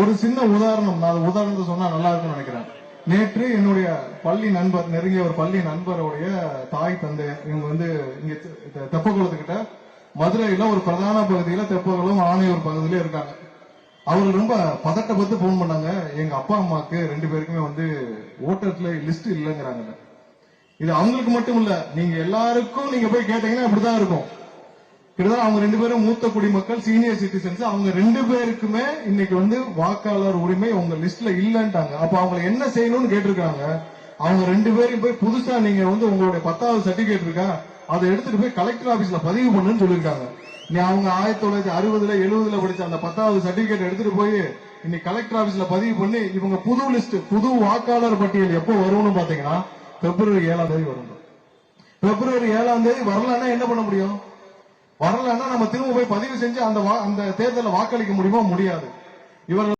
ஒரு சின்ன உதாரணம் நான் உதாரணத்தை சொன்னா நல்லா இருக்கும்னு நினைக்கிறேன். நேற்று என்னுடைய பள்ளி நண்பர் நெருங்கிய ஒரு பள்ளி நண்பருடைய தாய் தந்தை இவங்க வந்து இங்க தெப்பகுளத்துக்கிட்ட தெப்பக்குளத்துக்கிட்ட மதுரையில ஒரு பிரதான பகுதியில தெப்பகுளம் ஆணையூர் பகுதியில இருக்காங்க. அவர் ரொம்ப பதட்டப்பட்டு போன் பண்ணாங்க. எங்க அப்பா அம்மாக்கு ரெண்டு பேருக்குமே வந்து ஓட்டர்ல லிஸ்ட் இல்லைங்கிறாங்க இது அவங்களுக்கு மட்டும் இல்ல நீங்க எல்லாருக்கும் நீங்க போய் கேட்டீங்கன்னா அப்படிதான் இருக்கும். கிட்டத்தட்ட அவங்க ரெண்டு பேரும் மூத்த குடிமக்கள் சீனியர் சிட்டிசன்ஸ் அவங்க ரெண்டு பேருக்குமே இன்னைக்கு வந்து வாக்காளர் உரிமை உங்க லிஸ்ட்ல இல்லன்ட்டாங்க. அப்ப அவங்க என்ன செய்யணும்னு கேட்டிருக்காங்க அவங்க ரெண்டு பேரும் போய் புதுசா நீங்க வந்து உங்களுடைய பத்தாவது சர்டிபிகேட் இருக்கா? அதை எடுத்துட்டு போய் கலெக்டர் ஆபீஸ்ல பதிவு பண்ணுன்னு சொல்லியிருக்காங்க. நீ அவங்க ஆயிரத்தி தொள்ளாயிரத்தி அறுபதுல எழுபதுல படிச்ச அந்த பத்தாவது சர்டிபிகேட் எடுத்துட்டு போய் இன்னைக்கு கலெக்டர் ஆபீஸ்ல பதிவு பண்ணி இவங்க புது லிஸ்ட் புது வாக்காளர் பட்டியல் எப்போ வரும்னு பாத்தீங்கன்னா பிப்ரவரி ஏழாம் தேதி வரும். பிப்ரவரி ஏழாம் தேதி வரலன்னா என்ன பண்ண முடியும்? வரலன்னா நம்ம திரும்ப போய் பதிவு செஞ்சு அந்த அந்த தேர்தலில் வாக்களிக்க முடியுமா? முடியாது. இவர்கள்